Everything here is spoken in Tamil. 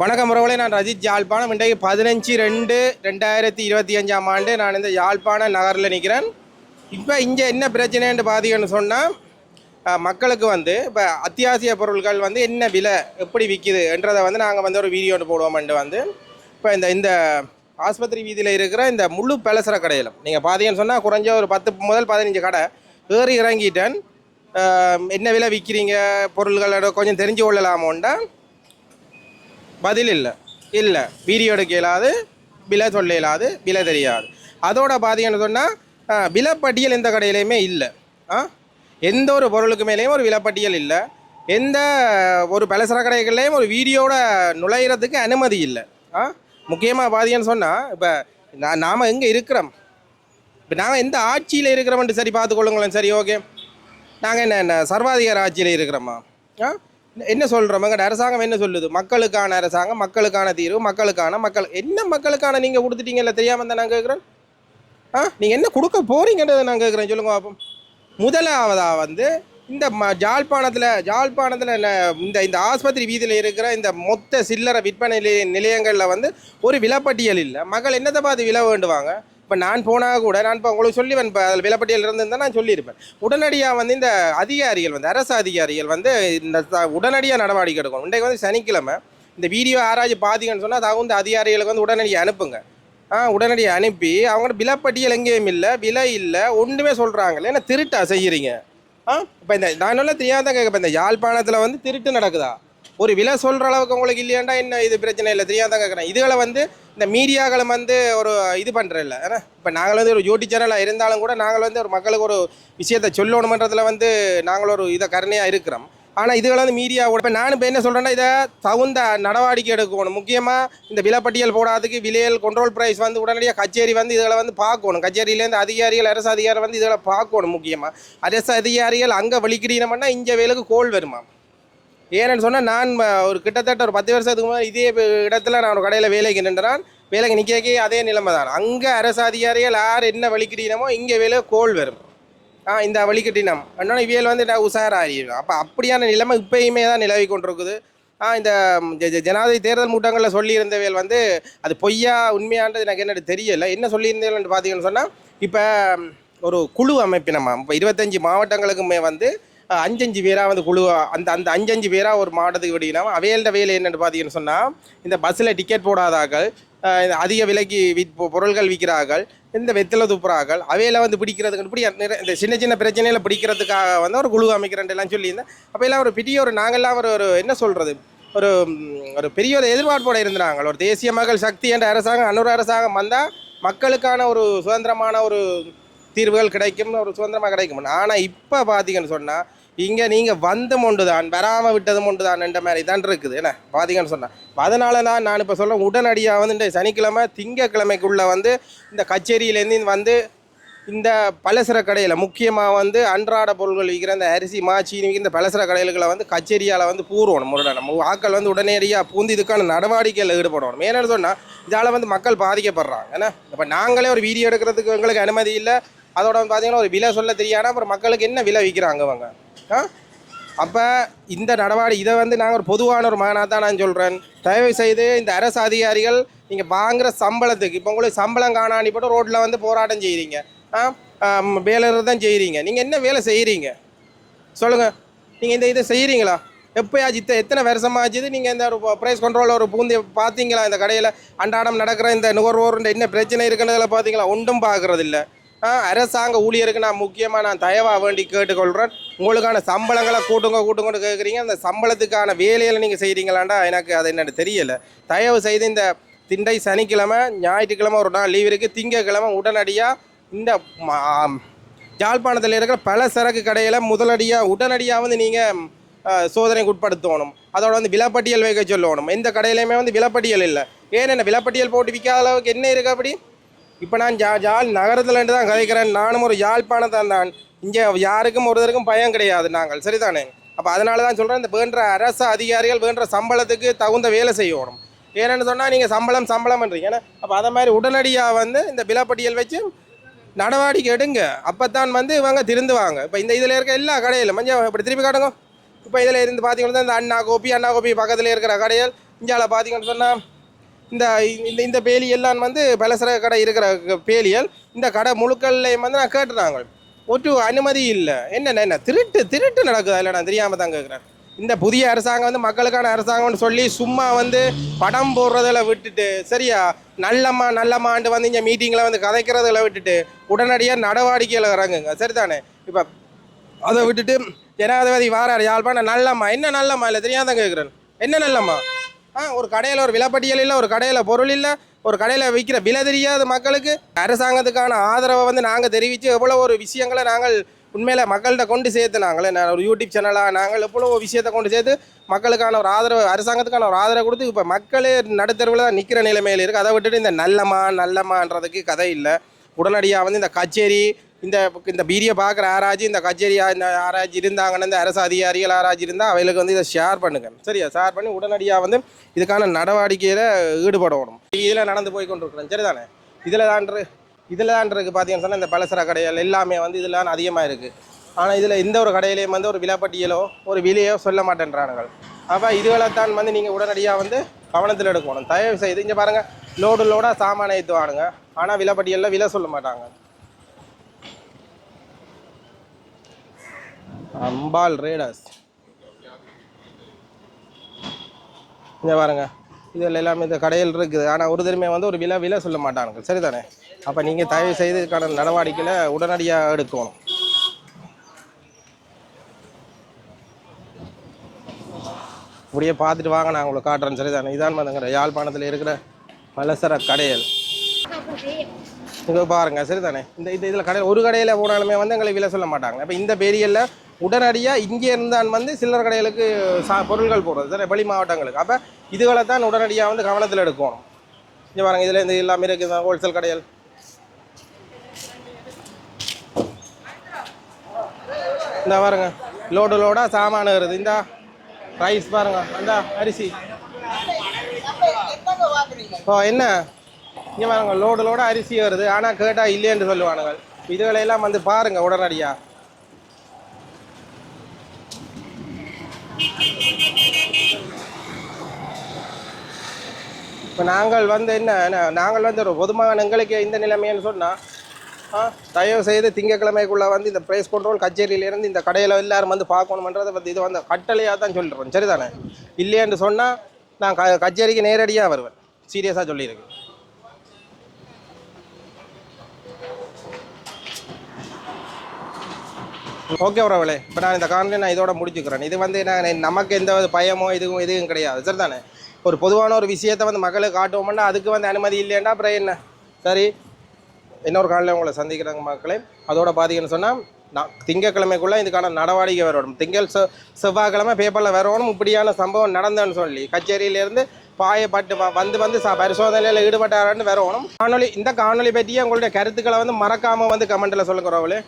வணக்கம் உறவுகளே நான் ரஜித். யாழ்ப்பாணம் இன்றைக்கு பதினஞ்சு ரெண்டு ரெண்டாயிரத்தி இருபத்தி அஞ்சாம் ஆண்டு நான் இந்த யாழ்ப்பாண நகரில் நிற்கிறேன். இப்போ இங்கே என்ன பிரச்சனைன்னு பார்த்தீங்கன்னு சொன்னால் மக்களுக்கு வந்து இப்போ அத்தியாவசிய பொருட்கள் வந்து என்ன விலை எப்படி விற்கிது என்றதை வந்து நாங்கள் வந்து ஒரு வீடியோ ஒன்று போடுவோம்ட்டு வந்து இப்போ இந்த இந்த ஆஸ்பத்திரி வீதியில் இருக்கிற இந்த முழு பலசர கடையில் நீங்கள் பார்த்தீங்கன்னு சொன்னால் குறைஞ்ச ஒரு பத்து முதல் பதினஞ்சு கடை ஏறி இறங்கிட்டேன். என்ன விலை விற்கிறீங்க பொருள்களோட கொஞ்சம் தெரிஞ்சு கொள்ளலாமோண்டா? பதில் இல்லை இல்லை வீடியோ எடுக்க இயலாது விலை சொல்ல இயலாது விலை தெரியாது. அதோட பார்த்தீங்கன்னு சொன்னால் விலைப்பட்டியல் எந்த கடையிலையுமே இல்லை. ஆ? எந்த ஒரு பொருளுக்கு மேலேயும் ஒரு விலைப்பட்டியல் இல்லை. எந்த ஒரு பலசர கடைகள்லேயும் ஒரு வீடியோட நுழையிறதுக்கு அனுமதி இல்லை. ஆ? முக்கியமாக பார்த்தீங்கன்னு சொன்னால் இப்போ நான் நாம் எங்கே இருக்கிறோம்? இப்போ நாங்கள் எந்த ஆட்சியில் இருக்கிறோம்னு சரி பார்த்துக்கொள்ளுங்களேன் சரி ஓகே. நாங்கள் என்ன என்ன சர்வாதிகார ஆட்சியில் இருக்கிறோமா? ஆ? என்ன சொல்கிறோம் எங்கள் அரசாங்கம் என்ன சொல்லுது? மக்களுக்கான அரசாங்கம் மக்களுக்கான தீர்வு மக்களுக்கான மக்கள். என்ன மக்களுக்கான நீங்கள் கொடுத்துட்டீங்கல்ல? தெரியாமல் தான் நான் கேட்குறேன் ஆ? நீங்கள் என்ன கொடுக்க போறீங்கன்றதை நான் கேட்குறேன் சொல்லுங்க பாப்போம். முதலாவதா வந்து இந்த ம ஜாழ்ப்பாணத்தில் ஜாழ்ப்பாணத்தில் இந்த இந்த ஆஸ்பத்திரி வீதியில் இருக்கிற இந்த மொத்த சில்லறை விற்பனை நிலைய நிலையங்களில் வந்து ஒரு விலைப்பட்டியல் இல்லை. மக்கள் என்னத்தை பார்த்து விலை வேண்டுவாங்க? இப்போ நான் போனால் கூட நான் இப்போ உங்களுக்கு சொல்லி இப்போ அதில் விலப்பட்டியல் இருந்திருந்தால் நான் சொல்லியிருப்பேன் உடனடியாக வந்து இந்த அதிகாரிகள் வந்து அரசு அதிகாரிகள் வந்து இந்த உடனடியாக நடவடிக்கை எடுக்கணும். இன்றைக்கு வந்து சனிக்கிழமை இந்த வீடியோ ஆராய்ச்சி பார்த்தீங்கன்னு சொன்னால் தகுந்த அதிகாரிகளுக்கு வந்து உடனடியாக அனுப்புங்க. ஆ உடனடியாக அனுப்பி அவங்களோட விலப்பட்டியல் எங்கேயும் இல்லை விலை இல்லை ஒன்றுமே சொல்கிறாங்கல்ல ஏன்னா திருட்டா செய்கிறீங்க ஆ இப்போ இந்த நான் நல்லா தெரியாத கேட்க இந்த யாழ்ப்பாணத்தில் வந்து திருட்டு நடக்குதா? ஒரு விலை சொல்கிற அளவுக்கு உங்களுக்கு இல்லையாண்டா என்ன இது பிரச்சனை இல்லை? தெரியாத கேட்குறேன் இதுகளை வந்து இந்த மீடியாக்களை வந்து ஒரு இது பண்ணுறதில்ல ஏன்னா இப்போ நாங்கள் வந்து ஒரு யூடியூப் சேனலாக இருந்தாலும் கூட நாங்கள் வந்து ஒரு மக்களுக்கு ஒரு விஷயத்தை சொல்லணுமன்றதில் வந்து நாங்கள் ஒரு இதை கருணையாக இருக்கிறோம். ஆனால் இதுகளை வந்து மீடியா இப்போ நான் இப்போ என்ன சொல்கிறேன்னா இதை தகுந்த நடவடிக்கை எடுக்கணும். முக்கியமாக இந்த விலைப்பட்டியல் போடாததுக்கு விலையல் கண்ட்ரோல் ப்ரைஸ் வந்து உடனடியாக கச்சேரி வந்து இதில் வந்து பார்க்கணும். கச்சேரியிலேருந்து அதிகாரிகள் அரசு அதிகாரி வந்து இதில் பார்க்கணும் முக்கியமாக அரசு அதிகாரிகள் அங்கே வலிக்கிடணும்னா இங்கே வேலுக்கு கோல் வருமா ஏன்னு சொன்னால் நான் ஒரு கிட்டத்தட்ட ஒரு பத்து வருஷத்துக்கு முன்னாடி இதே இடத்துல நான் ஒரு கடையில் வேலைக்கு நின்றான். வேலைக்கு நிற்கக்கே அதே நிலைமை தான். அங்கே அரசு அதிகாரிகள் யார் என்ன வழிக்கிட்டினமோ இங்கே வேலை கோல் வரும். ஆ இந்த வழிகட்டினம் அண்ணா இவியல் வந்து நான் உஷாராகிடும் அப்போ அப்படியான நிலைமை இப்பயுமே தான் நிலவி கொண்டிருக்குது. ஆ இந்த ஜ- ஜனாதிபதி தேர்தல் மூட்டங்களில் சொல்லியிருந்தவையல் வந்து அது பொய்யா உண்மையான்றது எனக்கு என்னது தெரியலை. என்ன சொல்லியிருந்தேன்னு பார்த்தீங்கன்னு சொன்னால் இப்போ ஒரு குழு அமைப்பினமா இப்போ இருபத்தஞ்சி மாவட்டங்களுக்குமே வந்து அஞ்சஞ்சு பேராக வந்து குழு அந்த அந்த அஞ்சஞ்சு பேராக ஒரு மாவட்டத்துக்கு விடினா அவையல்ட வேலை என்னென்னு பார்த்தீங்கன்னு சொன்னால் இந்த பஸ்ஸில் டிக்கெட் போடாதாக்கள் இந்த அதிக விலைக்கு விற் பொருட்கள் விற்கிறார்கள் இந்த வெத்தில துப்புறார்கள் அவையில வந்து பிடிக்கிறதுக்கு இப்படி இந்த சின்ன சின்ன பிரச்சனையில் பிடிக்கிறதுக்காக வந்து ஒரு குழு அமைக்கிறேன்லாம் சொல்லியிருந்தேன். அப்போ எல்லாம் ஒரு பெரிய ஒரு நாங்கள்லாம் ஒரு ஒரு என்ன சொல்கிறது ஒரு ஒரு பெரிய ஒரு எதிர்பார்ப்போடு இருந்தாங்க. ஒரு தேசிய மக்கள் சக்தி என்ற அரசாங்கம் அன்னொரு அரசாங்கம் வந்தால் மக்களுக்கான ஒரு சுதந்திரமான ஒரு தீர்வுகள் கிடைக்கும் ஒரு சுதந்திரமாக கிடைக்கும். ஆனால் இப்போ பார்த்தீங்கன்னு சொன்னால் இங்கே நீங்கள் வந்து மொண்டு தான் வராமல் விட்டதும் மொண்டு தான் என்ற மாதிரி தான் இருக்குது. என்ன? பார்த்தீங்கன்னு சொன்னால் அதனால தான் நான் இப்போ சொல்ல உடனடியாக வந்து இந்த சனிக்கிழமை திங்கக்கிழமைக்குள்ளே வந்து இந்த கச்சேரியிலேருந்து வந்து இந்த பலசர கடையில் முக்கியமாக வந்து அன்றாட பொருட்கள் விற்கிற இந்த அரிசி மா விற்கிற இந்த பலசர கடைகளுகளை வந்து கச்சேரியால் வந்து பூர்வணும் முருடணும் நம்ம ஆட்கள் வந்து உடனடியாக பூந்து இதுக்கான நடவடிக்கையில் ஈடுபடணும். ஏன்னு சொன்னால் இதால் வந்து மக்கள் பாதிக்கப்படுறாங்க. ஏன்னா இப்போ நாங்களே ஒரு வீடியோ எடுக்கிறதுக்கு எங்களுக்கு அனுமதி இல்லை. அதோட வந்து பார்த்தீங்கன்னா ஒரு விலை சொல்ல தெரியாத அப்புறம் மக்களுக்கு என்ன விலை விற்கிறாங்க அவங்க ஆ? அப்போ இந்த நடவடிக்கை இதை வந்து நாங்கள் ஒரு பொதுவான ஒரு மகனாக தான் நான் சொல்கிறேன் தயவு செய்து இந்த அரசு அதிகாரிகள் நீங்கள் வாங்குகிற சம்பளத்துக்கு இப்போ உங்களுக்கு சம்பளம் காணாணி போட்டு ரோட்டில் வந்து போராட்டம் செய்கிறீங்க ஆ? வேலை தான் செய்கிறீங்க நீங்கள் என்ன வேலை செய்கிறீங்க சொல்லுங்கள் நீங்கள் இந்த இதை செய்கிறீங்களா எப்போயாச்சு இத்த எத்தனை வருஷமாச்சுது நீங்கள் இந்த ஒரு ப்ரைஸ் கண்ட்ரோலில் ஒரு பூந்தி பார்த்தீங்களா இந்த கடையில் அன்றாடம் நடக்கிற இந்த நுகர்வோர் என்ன பிரச்சனை இருக்குன்றதில் பார்த்தீங்களா ஒன்றும் பார்க்குறதில்ல அரசாங்க ஊழியருக்கு நான் முக்கியமாக நான் தயவாக வேண்டி கேட்டுக்கொள்கிறேன் உங்களுக்கான சம்பளங்களை கூட்டுங்க கூட்டுங்கன்னு கேட்குறீங்க அந்த சம்பளத்துக்கான வேலையில் நீங்கள் செய்கிறீங்களாண்டா எனக்கு அது என்னென்னு தெரியலை. தயவு செய்து இந்த திண்டை சனிக்கிழமை ஞாயிற்றுக்கிழமை ஒரு நாள் லீவ் இருக்குது திங்கக்கிழமை உடனடியாக இந்த ம- யாழ்ப்பாணத்தில் இருக்கிற பல சரக்கு கடையில் முதலடியாக உடனடியாக வந்து நீங்கள் சோதனைக்கு உட்படுத்தணும். அதோட வந்து விலப்பட்டியல் வைக்க சொல்லணும். எந்த கடையிலையுமே வந்து விலப்பட்டியல் இல்லை. ஏன் என்ன விலப்பட்டியல் போட்டு விற்காத அளவுக்கு என்ன இருக்கு அப்படி? இப்போ நான் ஜா ஜாழ் நகரத்துலேருந்து தான் கதைக்கிறேன். நானும் ஒரு யாழ்ப்பாணத்தான் தான். இங்கே யாருக்கும் ஒருத்தருக்கும் பயம் கிடையாது நாங்கள். சரிதானே? அப்போ அதனால தான் சொல்கிறேன் இந்த வேண்ட அரசு அதிகாரிகள் வேண்ட சம்பளத்துக்கு தகுந்த வேலை செய்யணும். ஏன்னு சொன்னால் நீங்கள் சம்பளம் சம்பளம்ன்றீங்க. ஏன்னா அப்போ அதை மாதிரி உடனடியாக வந்து இந்த விலைப்பட்டியல் வச்சு நடவடிக்கை எடுங்க. அப்போ தான் வந்து இவங்க திருந்துவாங்க. இப்போ இந்த இதில் இருக்க எல்லா கடையிலும் மஞ்சள் இப்படி திருப்பி காட்டுங்க. இப்போ இதில் இருந்து பார்த்தீங்கன்னா இந்த அண்ணா கோபி அண்ணா கோபி பக்கத்தில் இருக்கிற கடைகள் இந்தியாவில் பார்த்தீங்கன்னு சொன்னால் இந்த இந்த இந்த பேலியெல்லாம் வந்து பலசர கடை இருக்கிற பேலியல் இந்த கடை முழுக்கள்லையும் வந்து நான் கேட்டுறாங்க. ஒரு அனுமதி இல்லை. என்னென்ன என்ன திருட்டு திருட்டு நடக்குதா இல்லை நான் தெரியாமல் தான் கேட்குறேன் இந்த புதிய அரசாங்கம் வந்து மக்களுக்கான அரசாங்கம்னு சொல்லி சும்மா வந்து படம் போடுறதில் விட்டுட்டு சரியா? நல்லம்மா நல்லம்மாண்டு வந்து இங்கே மீட்டிங்கில் வந்து கதைக்கிறதில் விட்டுட்டு உடனடியாக நடவடிக்கையில் இறங்குங்க. சரிதானே? இப்போ அதை விட்டுட்டு ஜனாதிபதி வாரார் யாழ்ப்பாணம் நல்லம்மா? என்ன நல்லம்மா? இல்லை தெரியாதான் கேட்குறேன் என்ன நல்லம்மா? ஆ ஒரு கடையில் ஒரு விலைப்பட்டியல் இல்லை ஒரு கடையில் பொருள் இல்லை ஒரு கடையில் விற்கிற விலை தெரியாத மக்களுக்கு அரசாங்கத்துக்கான ஆதரவை வந்து நாங்கள் தெரிவித்து எவ்வளோ ஒரு விஷயங்களை நாங்கள் உண்மையில் மக்கள்கிட்ட கொண்டு சேர்த்து நாங்களே நான் ஒரு யூடியூப் சேனலாக நாங்கள் எவ்வளோ விஷயத்தை கொண்டு சேர்த்து மக்களுக்கான ஒரு ஆதரவு அரசாங்கத்துக்கான ஒரு ஆதரவு கொடுத்து இப்போ மக்களே நடுத்தருவில் தான் நிற்கிற நிலைமையில் இருக்குது அதை விட்டுட்டு இந்த நல்லம்மா நல்லம்மான்றதுக்கு கதை இல்லை. உடனடியாக வந்து இந்த கச்சேரி இந்த இந்த பீடியை பார்க்குற ஆராய்ச்சி இந்த கச்சேரி இந்த ஆராய்ச்சி இருந்தாங்கன்னா இந்த அரசு அதிகாரிகள் ஆராய்ச்சி இருந்தால் அவைகளுக்கு வந்து இதை ஷேர் பண்ணுங்க. சரியா? ஷேர் பண்ணி உடனடியாக வந்து இதுக்கான நடவடிக்கையில் ஈடுபடணும். இதில் நடந்து போய் கொண்டிருக்கிறேன் சரிதானே? இதில் தான் இதில் தான் இருக்குது பார்த்தீங்கன்னு சொன்னால் இந்த பலசர கடைகள் எல்லாமே வந்து இதில் தான் அதிகமாக இருக்குது ஆனால் இதில் எந்த ஒரு கடையிலையும் வந்து ஒரு விலைப்பட்டியலோ ஒரு விலையோ சொல்ல மாட்டேன்றானுங்கள் அப்போ இதுகளைத்தான் வந்து நீங்கள் உடனடியாக வந்து கவனத்தில் எடுக்கணும். தயவு செய்து இங்கே பாருங்கள் லோடு லோடாக சாமானை ஏற்றுவானுங்க ஆனால் விலைப்பட்டியலில் விலை சொல்ல மாட்டாங்க. அம்பாள் ரேடர்ஸ் இங்கே பாருங்க. இதில் எல்லாமே இந்த கடையில் இருக்குது. ஆனால் ஒரு தடவை வந்து ஒரு விலை விலை சொல்ல மாட்டாங்க சரிதானே? அப்போ நீங்கள் தயவு செய்து இதுக்கான நடவடிக்கையில் உடனடியாக எடுக்கணும். இப்படியே பார்த்துட்டு வாங்க நான் உங்களுக்கு காட்டுறேன். சரிதானே? இதான் வந்துங்கிற யாழ்ப்பாணத்தில் இருக்கிற பலசர கடையல் இங்கே பாருங்க. சரிதானே? இந்த இது இதில் கடையில் ஒரு கடையில் போனாலுமே வந்து எங்களை விலை சொல்ல மாட்டாங்க. அப்போ இந்த பேரியலில் உடனடியாக இங்கே இருந்தான் வந்து சில்லறை கடைகளுக்கு சா பொருட்கள் போடுறது சரி வெளி மாவட்டங்களுக்கு. அப்போ இதுகளை தான் உடனடியாக வந்து கவனத்தில் எடுக்கணும். இங்கே பாருங்க இதில் இந்த எல்லாமே இருக்குது ஹோல்சேல் கடைகள். இந்த பாருங்க லோடு லோடாக சாமான வருது இந்த ரைஸ் பாருங்க அந்த அரிசி. ஓ என்ன? இங்கே பாருங்க லோடு லோட அரிசி வருது ஆனால் கேட்டால் இல்லைன்னு சொல்லுவானுங்க. இதுகளையெல்லாம் வந்து பாருங்கள் உடனடியாக இப்போ நாங்கள் வந்து என்ன நாங்கள் வந்து ஒரு பொதுமகன் எங்களுக்கு இந்த நிலைமைன்னு சொன்னால் தயவு செய்து திங்கக்கிழமைக்குள்ளே வந்து இந்த ப்ரைஸ் கண்ட்ரோல் கச்சேரியிலேருந்து இந்த கடையில் எல்லாரும் வந்து பார்க்கணுமன்றதை வந்து இது வந்து கட்டளையாக தான் சொல்லிடுறோம் சரிதானே? இல்லையான்னு சொன்னால் நான் க கச்சேரிக்கு நேரடியாக வருவேன். சீரியஸாக சொல்லியிருக்கேன் ஓகே உறவுகளே இப்போ நான் இந்த காணொலி நான் இதோட முடிச்சுக்கிறேன். இது வந்து நான் நமக்கு எந்த ஒரு பயமோ இதுவும் எதுவும் கிடையாது. சரிதானே? ஒரு பொதுவான ஒரு விஷயத்தை வந்து மக்களுக்கு காட்டுவோம்னா அதுக்கு வந்து அனுமதி இல்லைன்னா அப்புறம் என்ன? சரி. இன்னொரு காலையில் உங்களை சந்திக்கிறாங்க மக்களே. அதோட பார்த்தீங்கன்னு சொன்னால் நான் திங்கக்கிழமைக்குள்ளே இதுக்கான நடவடிக்கை வரணும். திங்கள் செவ் செவ்வாய்க்கிழமை பேப்பரில் வரணும். இப்படியான சம்பவம் நடந்தேன்னு சொல்லி கச்சேரியிலேருந்து பாயப்பட்டு வந்து வந்து ச பரிசோதனையில் ஈடுபட்டாரான்னு வரணும். காணொலி இந்த காணொலி பற்றியே உங்களுடைய கருத்துக்களை வந்து மறக்காமல் வந்து கமெண்ட்டில் சொல்லுங்க உறவுகளே